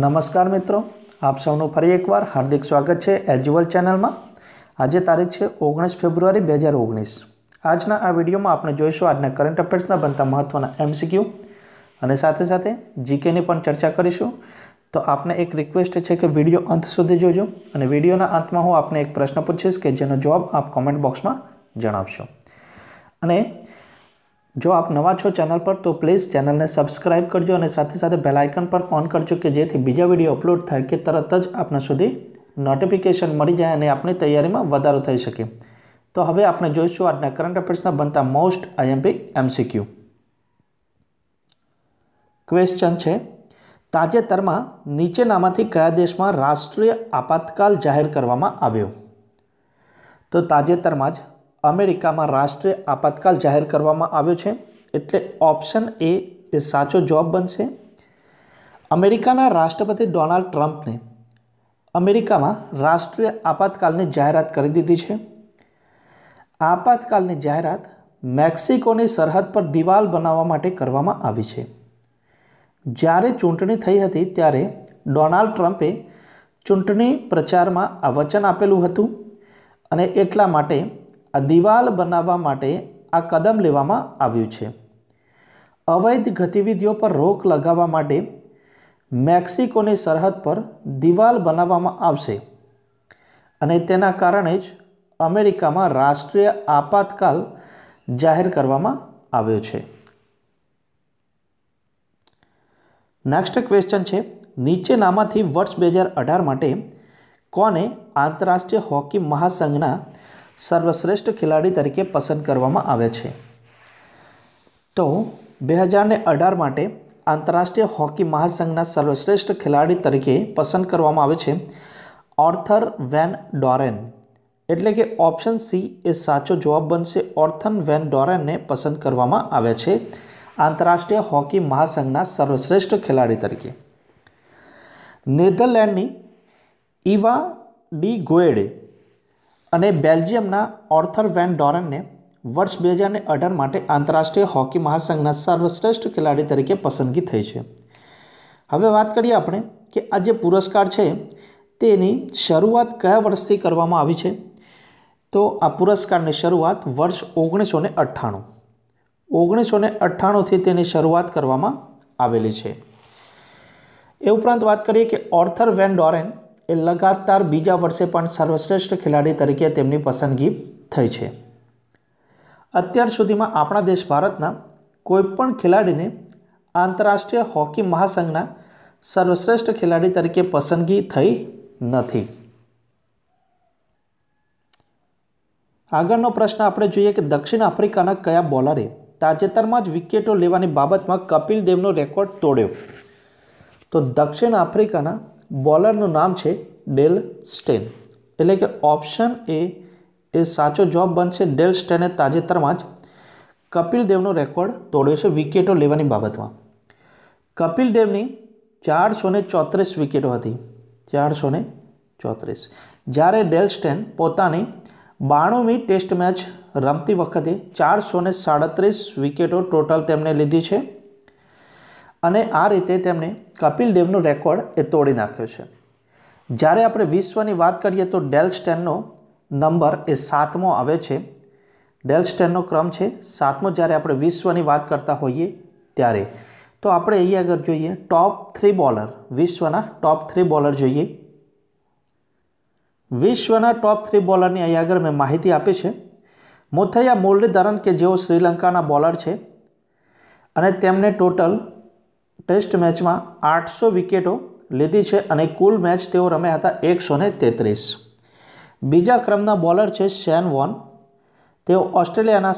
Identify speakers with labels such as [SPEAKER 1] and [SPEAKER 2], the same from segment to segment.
[SPEAKER 1] નમસ્કાર મિત્રો, આપ સૌનું ફરી એકવાર હાર્દિક સ્વાગત છે એજ્યુઅલ ચેનલમાં. આજે તારીખ છે ઓગણીસ ફેબ્રુઆરી બે હજાર ઓગણીસ. આજના આ વિડીયોમાં આપણે જોઈશું આજના કરંટ અફેર્સના બનતા મહત્ત્વના એમસીક્યુ અને સાથે સાથે જીકેની પણ ચર્ચા કરીશું. તો આપને એક રિક્વેસ્ટ છે કે વીડિયો અંત સુધી જોજો અને વિડીયોના અંતમાં હું આપને એક પ્રશ્ન પૂછીશ કે જેનો જવાબ આપ કોમેન્ટ બોક્સમાં જણાવશો. અને જો આપ નવા છો ચેનલ પર, તો પ્લીઝ ચેનલને સબસ્ક્રાઇબ કરજો અને સાથે સાથે બેલ આઇકન પણ ઓન કરજો કે જેથી બીજા વીડિયો અપલોડ થાય કે તરત જ આપણા સુધી નોટિફિકેશન મળી જાય અને આપની તૈયારીમાં વધારો થઈ શકે. તો હવે આપણે જોઈશું આજના કરંટ અફેર્સના બનતા મોસ્ટ આઈએમપી એમસીક્યુ ક્વેશ્ચન છે, તાજેતરમાં નીચેનામાંથી કયા દેશમાં રાષ્ટ્રીય આપાતકાલ જાહેર કરવામાં આવ્યો? તો તાજેતરમાં જ અમેરિકામાં રાષ્ટ્રીય આપાતકાલ જાહેર કરવામાં આવ્યો છે, એટલે ઓપ્શન એ એ સાચો જવાબ બનશે. અમેરિકાના રાષ્ટ્રપતિ ડોનાલ્ડ ટ્રમ્પને અમેરિકામાં રાષ્ટ્રીય આપાતકાલની જાહેરાત કરી દીધી છે. આપાતકાલની જાહેરાત મેક્સિકોની સરહદ પર દિવાલ બનાવવા માટે કરવામાં આવી છે. જ્યારે ચૂંટણી થઈ હતી ત્યારે ડોનાલ્ડ ટ્રમ્પે ચૂંટણી પ્રચારમાં આ વચન આપેલું હતું અને એટલા માટે આ દિવાલ બનાવવા માટે આ કદમ લેવામાં આવ્યું છે. અવૈધ ગતિવિધિઓ પર રોક લગાવવા માટે મેક્સિકોની સરહદ પર દિવાલ બનાવવામાં આવશે અને તેના કારણે જ અમેરિકામાં રાષ્ટ્રીય આપાતકાલ જાહેર કરવામાં આવ્યો છે. નેક્સ્ટ ક્વેશ્ચન છે, નીચેનામાંથી વર્ષ બે હજાર અઢાર માટે કોને આંતરરાષ્ટ્રીય હોકી મહાસંઘના સર્વશ્રેષ્ઠ ખેલાડી તરીકે પસંદ કરવામાં આવે છે. તો બે હજારને અઢાર માટે આંતરરાષ્ટ્રીય હોકી મહાસંઘના સર્વશ્રેષ્ઠ ખેલાડી તરીકે પસંદ કરવામાં આવે છે ઓર્થર વેન ડોરેન. એટલે કે ઓપ્શન સી એ સાચો જવાબ બનશે. ઓર્થન વેન ડોરેનને પસંદ કરવામાં આવે છે આંતરરાષ્ટ્રીય હોકી મહાસંઘના સર્વશ્રેષ્ઠ ખેલાડી તરીકે. નેધરલેન્ડની ઇવા ડી ગોએડે અને બેલ્જિયમના ઓર્થર વેન ડોરનને વર્ષ બે હજારને અઢાર માટે આંતરરાષ્ટ્રીય હોકી મહાસંઘના સર્વશ્રેષ્ઠ ખેલાડી તરીકે પસંદગી થઈ છે. હવે વાત કરીએ આપણે કે આ જે પુરસ્કાર છે, તેની શરૂઆત કયા વર્ષથી કરવામાં આવી છે? તો આ પુરસ્કારની શરૂઆત વર્ષ ઓગણીસો ને અઠ્ઠાણું. ઓગણીસો ને અઠ્ઠાણુંથી તેની શરૂઆત કરવામાં આવેલી છે. એ ઉપરાંત વાત કરીએ કે ઓર્થર વેન ડોરેન એ લગાતાર બીજા વર્ષે પણ સર્વશ્રેષ્ઠ ખેલાડી તરીકે તેમની પસંદગી થઈ છે. અત્યાર સુધીમાં આપણા દેશ ભારતના કોઈપણ ખેલાડીને આંતરરાષ્ટ્રીય હોકી મહાસંઘના સર્વશ્રેષ્ઠ ખેલાડી તરીકે પસંદગી થઈ નથી. આગળનો પ્રશ્ન આપણે જોઈએ કે દક્ષિણ આફ્રિકાના કયા બોલરે તાજેતરમાં જ વિકેટો લેવાની બાબતમાં કપિલ દેવનો રેકોર્ડ તોડ્યો. તો દક્ષિણ આફ્રિકાના બોલરનું નામ છે ડેલ સ્ટેન. એટલે કે ઓપ્શન એ એ સાચો જવાબ બનશે ડેલ સ્ટેને તાજેતરમાં જ. કપિલ દેવનો રેકોર્ડ તોડ્યો છે વિકેટો લેવાની બાબતમાં. કપિલ દેવની ચારસો ને ચોત્રીસ વિકેટો હતી. ચારસો ને ચોત્રીસ. જ્યારે ડેલ સ્ટેન પોતાની બાણુંમી ટેસ્ટ મેચ રમતી વખતે ચારસો સાડત્રીસ વિકેટો ટોટલ તેમણે લીધી છે. અને આ રીતે તેમણે કપિલ દેવનો રેકોર્ડ એ તોડી નાખ્યો છે. જ્યારે આપણે વિશ્વની વાત કરીએ તો ડેલ સ્ટેનનો નંબર એ સાતમો આવે છે. ડેલ સ્ટેનનો ક્રમ છે સાતમો જ્યારે આપણે વિશ્વની વાત કરતા હોઈએ ત્યારે. તો આપણે અહીં આગળ જોઈએ, ટોપ થ્રી બોલર, વિશ્વના ટોપ થ્રી બોલર જોઈએ. વિશ્વના ટોપ થ્રી બોલરની અહીં આગળ મેં માહિતી આપી છે. મોથૈયા મુરલીધરન કે જેઓ શ્રીલંકાના બોલર છે. અને તેમને ટોટલ ટેસ્ટ મેચમાં આઠસો વિકેટો લીધી છે અને કુલ મેચ તેઓ રમ્યા હતા એકસો તેત્રીસ. બીજા ક્રમના બોલર છે શેન વોન. તેઓ ઓસ્ટ્રેલિયાના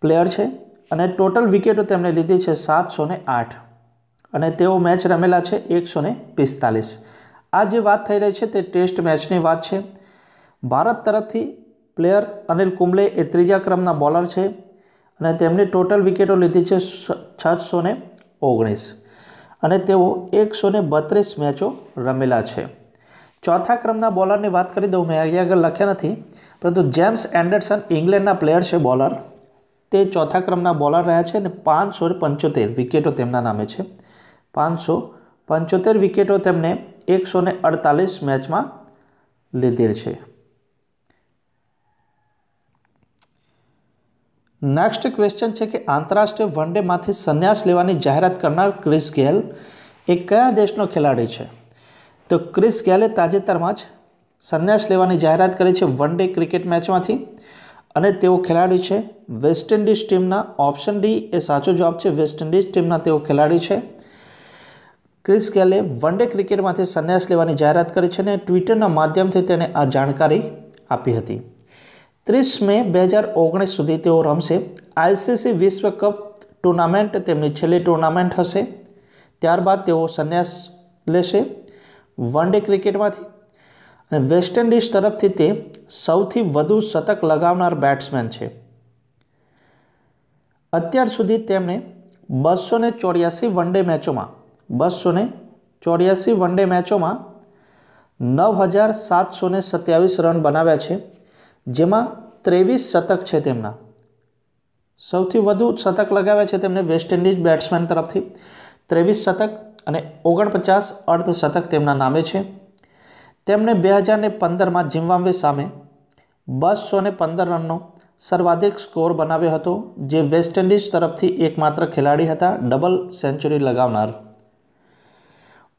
[SPEAKER 1] પ્લેયર છે અને ટોટલ વિકેટો તેમણે લીધી છે સાતસો આઠ. અને તેઓ મેચ રમેલા છે એકસો પિસ્તાલીસ. આ જે વાત થઈ રહી છે તે ટેસ્ટ મેચની વાત છે. ભારત તરફથી પ્લેયર અનિલ કુંબલે એ ત્રીજા ક્રમના બોલર છે અને તેમની ટોટલ વિકેટો લીધી છે છસો ઓગણીસ. અને તેઓ એકસો ને બત્રીસ મેચો રમેલા છે. ચોથા ક્રમના બોલરની વાત કરી દઉં, મેં અહીંયા આગળ લખ્યા નથી, પરંતુ જેમ્સ એન્ડરસન ઇંગ્લેન્ડના પ્લેયર છે, બોલર. તે ચોથા ક્રમના બોલર રહ્યા છે અને પાંચસો પંચોતેર વિકેટો તેમના નામે છે. પાંચસો પંચોતેર વિકેટો તેમણે એકસો અડતાલીસ મેચમાં લીધેલ છે. નેક્સ્ટ ક્વેશ્ચન છે કે આંતરરાષ્ટ્રીય વન ડેમાંથી સંન્યાસ લેવાની જાહેરાત કરનાર ક્રિસ ગેલ એ કયા દેશનો ખેલાડી છે? તો ક્રિસ ગેલે તાજેતરમાં જ સંન્યાસ લેવાની જાહેરાત કરી છે વન ડે ક્રિકેટ મેચમાંથી અને તેઓ ખેલાડી છે વેસ્ટ ઇન્ડિઝ ટીમના ઓપ્શન ડી એ સાચો જવાબ છે વેસ્ટ ઇન્ડિઝ ટીમના તેઓ ખેલાડી છે. ક્રિસ ગેલે વન ડે ક્રિકેટમાંથી સંન્યાસ લેવાની જાહેરાત કરી છે અને ટ્વિટરના માધ્યમથી તેને આ જાણકારી આપી હતી. ત્રીસ મે બે હજાર ઓગણીસ સુધી તેઓ રમશે. આઈસીસી વિશ્વ કપ ટુર્નામેન્ટ તેમની છેલ્લી ટુર્નામેન્ટ હશે. ત્યારબાદ તેઓ સંન્યાસ લેશે વન ડે ક્રિકેટમાંથી. અને વેસ્ટ ઇન્ડિઝ તરફથી તે સૌથી વધુ શતક લગાવનાર બેટ્સમેન છે. અત્યાર સુધી તેમણે બસો ને ચોર્યાસી વન ડે મેચોમાં બસો ને ચોર્યાસી વન ડે મેચોમાં નવ હજાર સાતસો સત્યાવીસ રન બનાવ્યા છે. જેમાં ત્રેવીસ શતક છે તેમના. સૌથી વધુ શતક લગાવ્યા છે તેમને વેસ્ટ ઇન્ડિઝ બેટ્સમેન તરફથી. ત્રેવીસ શતક અને ઓગણપચાસ અર્ધશતક તેમના નામે છે. તેમણે બે હજાર ને પંદરમાં જિમ્બાબ્વે સામે બસો ને પંદર રનનો સર્વાધિક સ્કોર બનાવ્યો હતો, જે વેસ્ટ ઇન્ડિઝ તરફથી એકમાત્ર ખેલાડી હતા, ડબલ સેન્ચુરી લગાવનાર.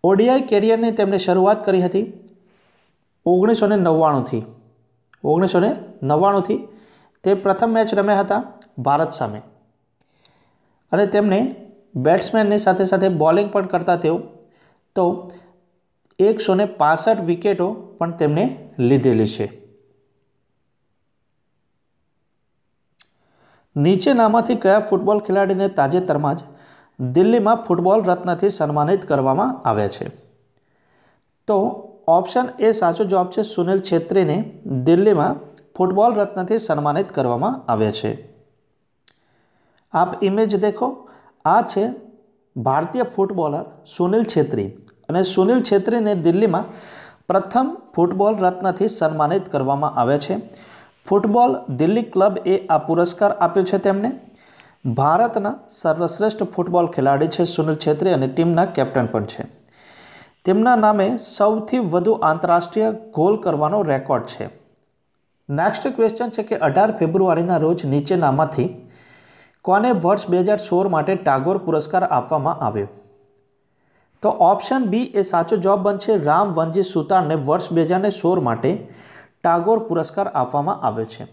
[SPEAKER 1] ઓડીઆઈ કેરિયરની તેમણે શરૂઆત કરી હતી ઓગણીસો ને નવ્વાણુંથી. ઓગણીસો ને નવ્વાણુંથી તે પ્રથમ મેચ રમ્યા હતા ભારત સામે. અને તેમણે બેટ્સમેનની સાથે સાથે બોલિંગ પણ કરતા તેઓ, તો એકસો ને પાસઠ વિકેટો પણ તેમણે લીધેલી છે. નીચેનામાંથી કયા ફૂટબોલ ખેલાડીને તાજેતરમાં જ દિલ્હીમાં ફૂટબોલ રત્નથી સન્માનિત કરવામાં આવ્યા છે? તો ઓપ્શન એ સાચો જવાબ છે સુનિલ છેત્રીને દિલ્હીમાં ફૂટબોલ રત્નથી સન્માનિત કરવામાં આવ્યા છે. આપ ઇમેજ દેખો. આ છે ભારતીય ફૂટબોલર સુનિલ છેત્રી અને સુનિલ છેત્રીને દિલ્હીમાં પ્રથમ ફૂટબોલ રત્નથી સન્માનિત કરવામાં આવ્યા છે. ફૂટબોલ દિલ્હી ક્લબ એ આ પુરસ્કાર આપ્યો છે તેમને. ભારતના સર્વશ્રેષ્ઠ ફૂટબોલ ખેલાડી છે સુનિલ છેત્રી અને ટીમના કેપ્ટન પણ છે. તેમના નામે સૌથી વધુ આંતરરાષ્ટ્રીય ગોલ કરવાનો રેકોર્ડ છે. નેક્સ્ટ ક્વેશ્ચન છે કે અઢાર ફેબ્રુઆરીના રોજ નીચેનામાંથી કોને વર્ષ બે હજાર સોળ માટે ટાગોર પુરસ્કાર આપવામાં આવ્યો? તો ઓપ્શન બી એ સાચો જવાબ બનશે રામ વનજી સુતારને વર્ષ બે હજાર સોળ માટે ટાગોર પુરસ્કાર આપવામાં આવ્યો છે.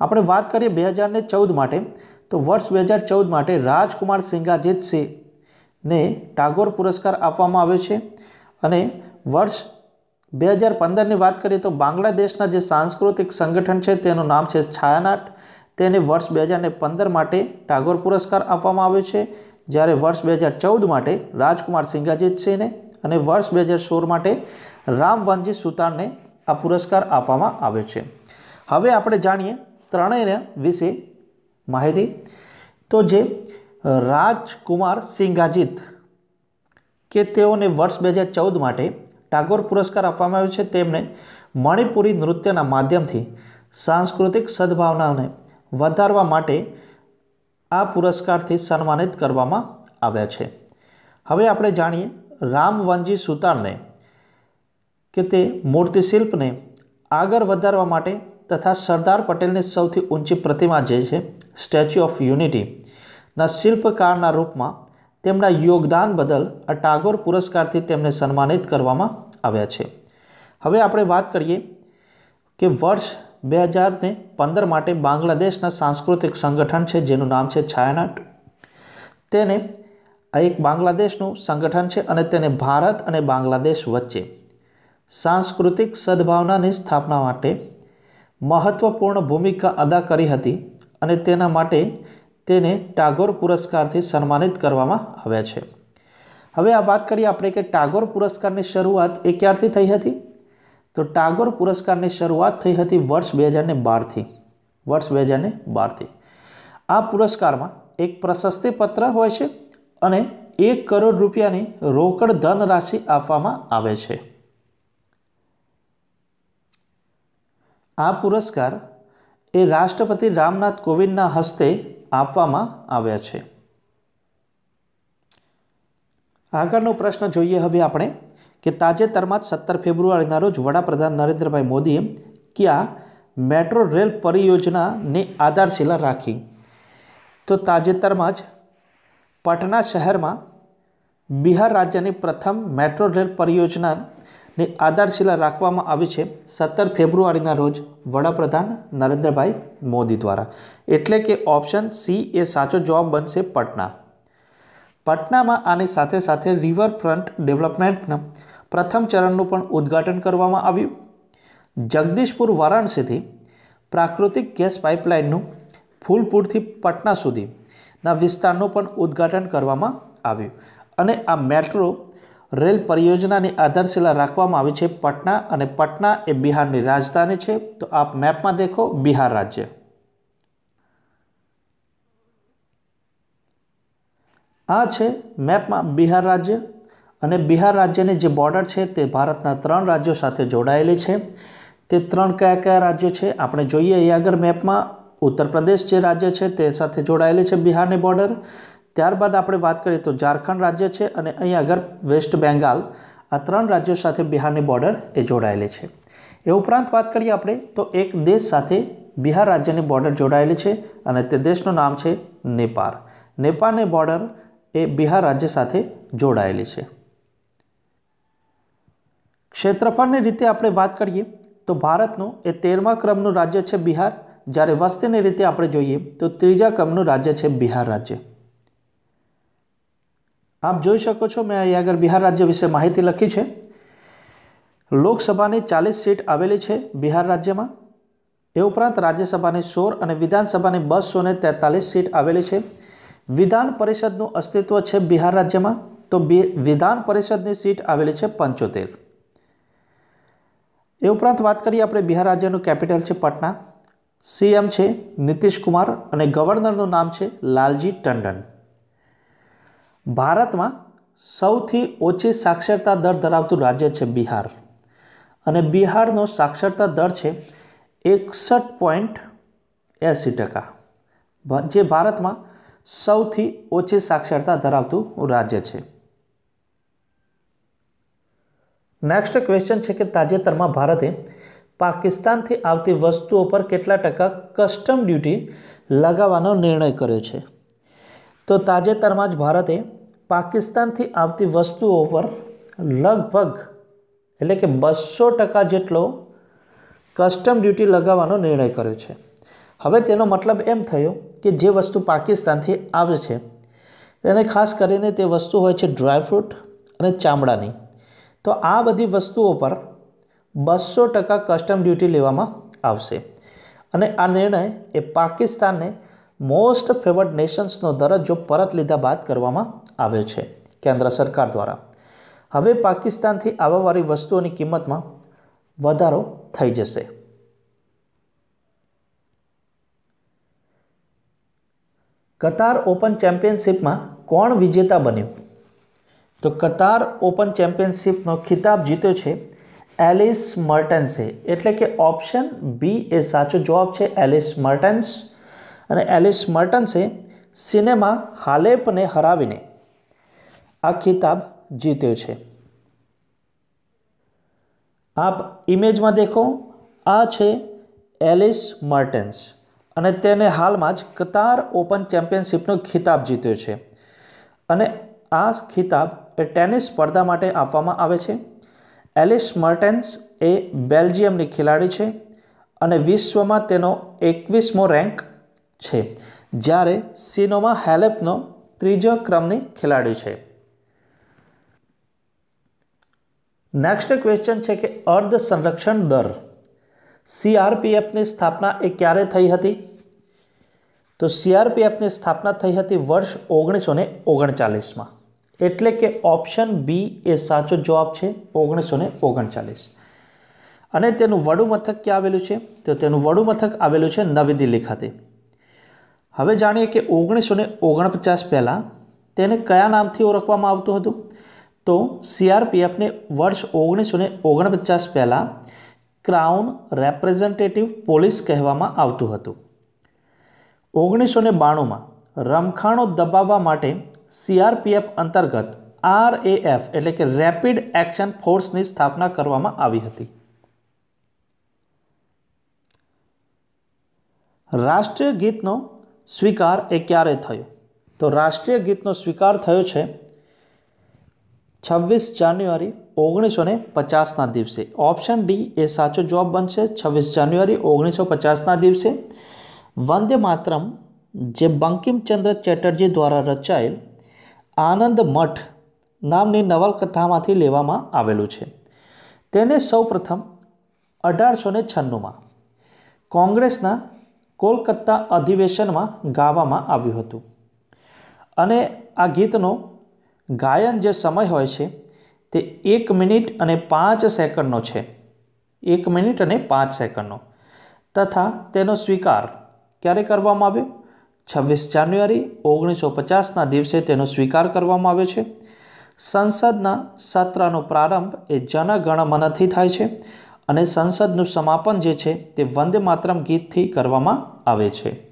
[SPEAKER 1] આપણે વાત કરીએ બે હજાર ચૌદ માટે. તો વર્ષ બે હજાર ચૌદ માટે રાજકુમાર સિંઘાજીત સિંહને ટાગોર પુરસ્કાર આપવામાં આવ્યો છે. અને વર્ષ બે હજાર પંદરની વાત કરીએ તો બાંગ્લાદેશના જે સાંસ્કૃતિક સંગઠન છે તેનું નામ છે છાયાનાટ. તેને વર્ષ બે હજાર પંદર માટે ટાગોર પુરસ્કાર આપવામાં આવ્યો છે. જ્યારે વર્ષ બે હજાર ચૌદ માટે રાજકુમાર સિંઘાજીત સિંહને અને વર્ષ બે હજાર સોળ માટે રામવનજી સુતારને આ પુરસ્કાર આપવામાં આવ્યો છે. હવે આપણે જાણીએ ત્રણેયના વિશે માહિતી. તો જે રાજકુમાર સિંઘાજીત કે તેઓને વર્ષ બે હજાર ચૌદ માટે ટાગોર પુરસ્કાર આપવામાં આવ્યો છે. તેમને મણિપુરી નૃત્યના માધ્યમથી સાંસ્કૃતિક સદભાવનાને વધારવા માટે આ પુરસ્કારથી સન્માનિત કરવામાં આવ્યા છે. હવે આપણે જાણીએ રામવનજી સુતારને કે તે મૂર્તિશિલ્પને આગળ વધારવા માટે તથા સરદાર પટેલની સૌથી ઊંચી પ્રતિમા જે છે, સ્ટેચ્યુ ઓફ યુનિટીના શિલ્પકારના રૂપમાં તેમના યોગદાન બદલ આ ટાગોર પુરસ્કારથી તેમને સન્માનિત કરવામાં આવ્યા છે. હવે આપણે વાત કરીએ કે વર્ષ બે હજારને પંદર માટે બાંગ્લાદેશના સાંસ્કૃતિક સંગઠન છે, જેનું નામ છે છાયાનાટ. તેને આ એક બાંગ્લાદેશનું સંગઠન છે અને તેને ભારત અને બાંગ્લાદેશ વચ્ચે સાંસ્કૃતિક સદભાવનાની સ્થાપના માટે મહત્વપૂર્ણ ભૂમિકા અદા કરી હતી અને તેના માટે તેને ટાગોર પુરસ્કારથી સન્માનિત કરવામાં આવ્યા છે. હવે આ વાત કરીએ આપણે કે ટાગોર પુરસ્કારની શરૂઆત એ ક્યારથી થઈ હતી? તો ટાગોર પુરસ્કારની શરૂઆત થઈ હતી વર્ષ બે હજારને બારથી. વર્ષ બે હજારને બારથી. આ પુરસ્કારમાં એક પ્રશસ્તિ પત્ર હોય છે અને એક કરોડ રૂપિયાની રોકડ ધનરાશિ આપવામાં આવે છે. આ પુરસ્કાર એ રાષ્ટ્રપતિ રામનાથ કોવિંદના હસ્તે આપવામાં આવ્યા છે. આગળનો પ્રશ્ન જોઈએ હવે આપણે કે તાજેતરમાં જ સત્તર ફેબ્રુઆરીના રોજ વડાપ્રધાન નરેન્દ્રભાઈ મોદીએ ક્યાં મેટ્રો રેલ પરિયોજનાની આધારશિલા રાખી? તો તાજેતરમાં જ પટના શહેરમાં બિહાર રાજ્યની પ્રથમ મેટ્રો રેલ પરિયોજનાની આધારશિલા રાખવામાં આવી છે સત્તર ફેબ્રુઆરીના રોજ વડાપ્રધાન નરેન્દ્રભાઈ મોદી દ્વારા. એટલે કે ઓપ્શન સી એ સાચો જવાબ બનશે પટના. પટનામાં આની સાથે સાથે રિવરફ્રન્ટ ડેવલપમેન્ટના પ્રથમ ચરણનું પણ ઉદ્ઘાટન કરવામાં આવ્યું. જગદીશપુર વારાણસીથી પ્રાકૃતિક ગેસ પાઇપલાઇનનું ફૂલપુરથી પટના સુધીના વિસ્તારનું પણ ઉદ્ઘાટન કરવામાં આવ્યું. અને આ મેટ્રો રેલ પરિયોજનાની આધારશિલા રાખવામાં આવી છે પટના અને પટના એ બિહારની રાજધાની છે. તો આપ મેપમાં દેખો બિહાર રાજ્ય. આ છે મેપમાં બિહાર રાજ્ય અને બિહાર રાજ્યની જે બોર્ડર છે તે ભારતના ત્રણ રાજ્યો સાથે જોડાયેલી છે. તે ત્રણ કયા કયા રાજ્યો છે આપણે જોઈએ અહીં આગળ મેપમાં. ઉત્તર પ્રદેશ જે રાજ્ય છે તે સાથે જોડાયેલી છે બિહારની બોર્ડર. ત્યારબાદ આપણે વાત કરીએ તો ઝારખંડ રાજ્ય છે અને અહીં આગળ વેસ્ટ બેંગાલ, આ ત્રણ રાજ્યો સાથે બિહારની બોર્ડર એ જોડાયેલી છે. એ ઉપરાંત વાત કરીએ આપણે તો એક દેશ સાથે બિહાર રાજ્યની બોર્ડર જોડાયેલી છે અને તે દેશનું નામ છે નેપાળ. નેપાળની બોર્ડર એ બિહાર રાજ્ય સાથે જોડાયેલી છે. ક્ષેત્રફળની રીતે આપણે વાત કરીએ તો ભારતનું એ તેરમા ક્રમનું રાજ્ય છે બિહાર. જ્યારે વસ્તીની રીતે આપણે જોઈએ તો ત્રીજા ક્રમનું રાજ્ય છે બિહાર રાજ્ય. આપ જોઈ શકો છો, મેં અહીં આગળ બિહાર રાજ્ય વિશે માહિતી લખી છે. લોકસભાની ચાલીસ સીટ આવેલી છે બિહાર રાજ્યમાં. એ ઉપરાંત રાજ્યસભાની સોળ અને વિધાનસભાની બસો ને તેતાલીસ સીટ આવેલી છે. વિધાન પરિષદનું અસ્તિત્વ છે બિહાર રાજ્યમાં, તો વિધાન પરિષદની સીટ આવેલી છે પંચોતેર. એ ઉપરાંત વાત કરીએ આપણે બિહાર રાજ્યનું કેપિટલ છે પટના. સીએમ છે નીતિશ કુમાર અને ગવર્નરનું નામ છે લાલજી ટંડન. ભારતમાં સૌથી ઓછી સાક્ષરતા દર ધરાવતું રાજ્ય છે બિહાર. અને બિહારનો સાક્ષરતા દર છે એકસઠ પોઈન્ટ એંસી ટકા. જે ભારતમાં સૌથી ઓછી સાક્ષરતા ધરાવતું રાજ્ય છે. નેક્સ્ટ ક્વેશ્ચન છે કે તાજેતરમાં ભારતે પાકિસ્તાનથી આવતી વસ્તુઓ પર કેટલા ટકા કસ્ટમ ડ્યુટી લગાવવાનો નિર્ણય કર્યો છે? તો તાજેતરમાં જ ભારતે પાકિસ્તાનથી આવતી વસ્તુઓ પર લગભગ એટલે કે બસો ટકા જેટલો કસ્ટમ ડ્યુટી લગાવવાનો નિર્ણય કર્યો છે. હવે તેનો મતલબ એમ થયો કે જે વસ્તુ પાકિસ્તાનથી આવે છે, તેને ખાસ કરીને તે વસ્તુ હોય છે ડ્રાયફ્રૂટ અને ચામડાની. તો આ બધી વસ્તુઓ પર બસો ટકા કસ્ટમ ડ્યુટી લેવામાં આવશે. અને આ નિર્ણય એ પાકિસ્તાનને મોસ્ટ ફેવર્ડ નેશન્સનો દરજ્જો પરત લીધા બાદ કરવામાં આવ્યો છે કેન્દ્ર સરકાર દ્વારા. હવે પાકિસ્તાનથી આવવાવાળી વસ્તુઓની કિંમતમાં વધારો થઈ જશે. કતાર ઓપન ચેમ્પિયનશિપમાં કોણ વિજેતા બન્યું? તો કતાર ઓપન ચેમ્પિયનશિપનો ખિતાબ જીત્યો છે એલિસ મર્ટન્સે. એટલે કે ઓપ્શન બી એ સાચો જવાબ છે એલિસ મર્ટન્સ. અને એલિસ મર્ટન્સે સિનેમા હાલેપને હરાવીને આ ખિતાબ જીત્યો છે. આપ ઇમેજમાં દેખો, આ છે એલિસ મર્ટન્સ અને તેને હાલમાં જ કતાર ઓપન ચેમ્પિયનશિપનો ખિતાબ જીત્યો છે. અને આ ખિતાબ એ ટેનિસ સ્પર્ધા માટે આપવામાં આવે છે. એલિસ મર્ટેન્સ એ બેલ્જિયમની ખેલાડી છે અને વિશ્વમાં તેનો એકવીસમો રેન્ક છે, જ્યારે સિનોમા હેલેપનો ત્રીજો ક્રમની ખેલાડી છે. નેક્સ્ટ ક્વેશ્ચન છે કે અર્ધ સંરક્ષણ દર. સીઆરપીએફની સ્થાપના એ ક્યારે થઈ હતી? તો સીઆરપીએફની સ્થાપના થઈ હતી વર્ષ ઓગણીસો ને ઓગણચાલીસમાં. એટલે કે ઓપ્શન બી એ સાચો જવાબ છે ઓગણીસો ને ઓગણચાલીસ. અને તેનું વડુ મથક ક્યાં આવેલું છે? તો તેનું વડુ મથક આવેલું છે નવી દિલ્હી ખાતે. હવે જાણીએ કે ઓગણીસો ને ઓગણપચાસ પહેલાં તેને કયા નામથી ઓળખવામાં આવતું હતું? તો સીઆરપીએફને વર્ષ ઓગણીસો ને ઓગણપચાસ પહેલાં ક્રાઉન રેપ્રેઝન્ટેટિવ પોલીસ કહેવામાં આવતું હતું. ઓગણીસો ને બાણુંમાં રમખાણો દબાવવા માટે સીઆરપીએફ અંતર્ગત આરએએફ એટલે કે રેપિડ એક્શન ફોર્સની સ્થાપના કરવામાં આવી હતી. રાષ્ટ્રીય ગીતનો સ્વીકાર એ ક્યારે થયો? તો રાષ્ટ્રીય ગીતનો સ્વીકાર થયો છે છવ્વીસ જાન્યુઆરી ઓગણીસો ને પચાસના દિવસે. ઓપ્શન ડી એ સાચો જવાબ બનશે. છવ્વીસ જાન્યુઆરી ઓગણીસો પચાસના દિવસે. વંદે માતરમ, જે બંકિમચંદ્ર ચેટર્જી દ્વારા રચાયેલ આનંદ મઠ નામની નવલકથામાંથી લેવામાં આવેલું છે. તેને સૌપ્રથમ અઢારસો ને છન્નુંમાં કોંગ્રેસના કોલકાતા અધિવેશનમાં ગાવામાં આવ્યું હતું. અને આ ગીતનો ગાયન જે સમય હોય છે, તે એક મિનિટ અને પાંચ સેકન્ડનો છે. એક મિનિટ અને પાંચ સેકન્ડનો. તથા તેનો સ્વીકાર ક્યારે કરવામાં આવ્યો? છવ્વીસ જાન્યુઆરી ઓગણીસો પચાસના દિવસે તેનો સ્વીકાર કરવામાં આવ્યો છે. સંસદના સત્રનો પ્રારંભ એ જનગણમનથી થાય છે અને સંસદનું સમાપન જે છે, તે વંદે માતરમ ગીતથી કરવામાં આવે છે.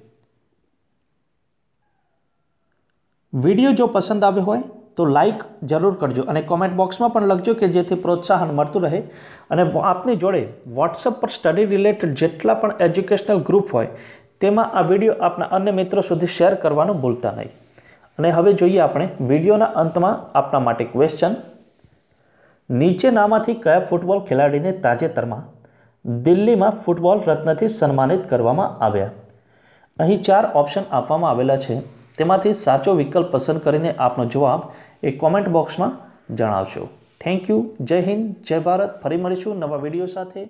[SPEAKER 1] વીડિયો જો પસંદ આવ્યો હોય તો લાઈક જરૂર કરજો અને કોમેન્ટ બોક્સમાં પણ લખજો કે જેથી પ્રોત્સાહન મળતું રહે. અને આપની જોડે વોટ્સઅપ પર સ્ટડી રિલેટેડ જેટલા પણ એજ્યુકેશનલ ગ્રુપ હોય, તેમાં આ વીડિયો આપના અન્ય મિત્રો સુધી શેર કરવાનું ભૂલતા નહીં. અને હવે જોઈએ આપણે વિડીયોના અંતમાં આપના માટે ક્વેશ્ચન નીચેનામાંથી કયા ફૂટબોલ ખેલાડીને તાજેતરમાં દિલ્હીમાં ફૂટબોલ રત્નથી સન્માનિત કરવામાં આવ્યા? અહીં ચાર ઓપ્શન આપવામાં આવેલા છે. તેમાંથી સાચો વિકલ્પ પસંદ કરીને આપનો જવાબ એ કોમેન્ટ બોક્સમાં જણાવશો થેન્ક યુ જય હિન્દ. જય ભારત. ફરી મળીશું નવા વીડિયો સાથે.